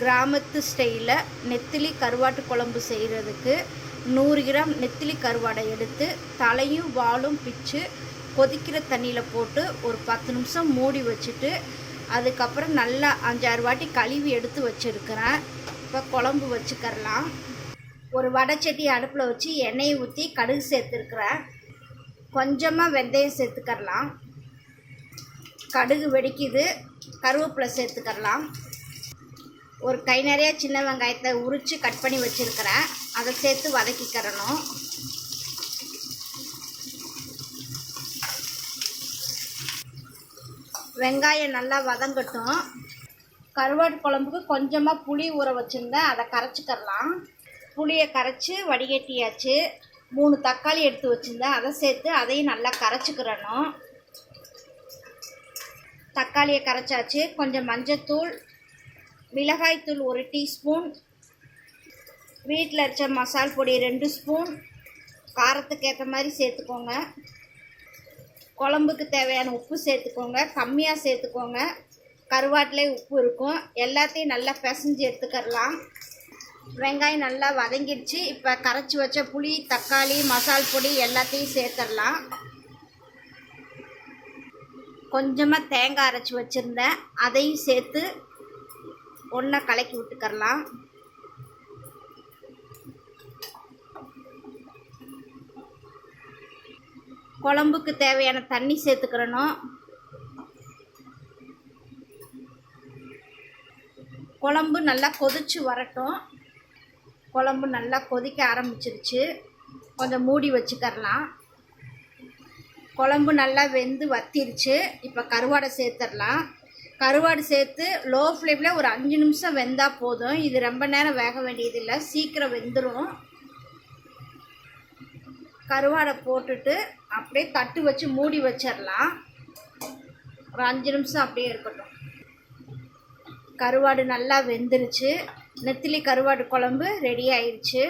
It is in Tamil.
கிராமத்து ஸ்டைலில் நெத்திலி கருவாட்டு குழம்பு செய்கிறதுக்கு நூறு கிராம் நெத்திலி கருவாடை எடுத்து தலையும் வாலும் பிச்சு கொதிக்கிற தண்ணியில் போட்டு ஒரு பத்து நிமிஷம் மூடி வச்சுட்டு அதுக்கப்புறம் நல்லா அஞ்சாறு வாட்டி கழுவி எடுத்து வச்சுருக்கிறேன். இப்போ குழம்பு வச்சுக்கரலாம் ஒரு வடைச்சட்டி அடுப்பில் வச்சு எண்ணெயை ஊற்றி கடுகு சேர்த்துருக்குறேன். கொஞ்சமாக வெந்தயம் சேர்த்துக்கரலாம் கடுகு வெடிக்குது. கருவேப்பிலை சேர்த்துக்கரலாம் ஒரு கை நிறைய சின்ன வெங்காயத்தை உரித்து கட் பண்ணி வச்சுருக்கிறேன். அதை சேர்த்து வதக்கிக்கிறணும். வெங்காயம் நல்லா வதங்கட்டும். கருவாட்டு குழம்புக்கு கொஞ்சமாக புளி ஊற வச்சுருந்தேன். அதை கரைச்சிக்கிறலாம். புளியை கரைச்சி வடிகட்டியாச்சு. மூணு தக்காளி எடுத்து வச்சுருந்தேன். அதை சேர்த்து அதையும் நல்லா கரைச்சிக்கிறணும். தக்காளியை கரைச்சாச்சு. கொஞ்சம் மஞ்சத்தூள் மிளகாய்த்தூள் ஒரு டீஸ்பூன். வீட்டில் அரைச்ச மசால் பொடி ரெண்டு ஸ்பூன். காரத்துக்கு ஏற்ற மாதிரி சேர்த்துக்கோங்க. குழம்புக்கு தேவையான உப்பு சேர்த்துக்கோங்க. கம்மியாக சேர்த்துக்கோங்க. கருவாட்டிலே உப்பு இருக்கும். எல்லாத்தையும் நல்லா பிசைஞ்சு எடுத்துக்கரலாம் வெங்காயம் நல்லா வதங்கிடுச்சு. இப்போ கரைச்சி வச்ச புளி தக்காளி மசால் பொடி எல்லாத்தையும் சேர்த்துடலாம் கொஞ்சமாக தேங்காய் அரைச்சி வச்சுருந்தேன். அதையும் சேர்த்து ஒன்றா கலக்கி விட்டுக்கரலாம் குழம்புக்கு தேவையான தண்ணி சேர்த்துக்கிறணும். குழம்பு நல்லா கொதிச்சு வரட்டும். குழம்பு நல்லா கொதிக்க ஆரம்பிச்சிருச்சு. கொஞ்சம் மூடி வச்சுக்கரலாம் குழம்பு நல்லா வெந்து வத்திருச்சு. இப்போ கருவாடை சேர்த்துடலாம் கருவாடு சேர்த்து லோ ஃப்ளேமில் ஒரு அஞ்சு நிமிஷம் வெந்தால் போதும். இது ரொம்ப நேரம் வேக வேண்டியதில்லை. சீக்கிரம் வெந்துடும் கருவாடை போட்டுட்டு அப்படியே தட்டு வச்சு மூடி வச்சிடலாம் ஒரு அஞ்சு நிமிஷம் அப்படியே இருக்கட்டும். கருவாடு நல்லா வெந்துருச்சு. நெத்திலி கருவாடு குழம்பு ரெடி ஆயிடுச்சு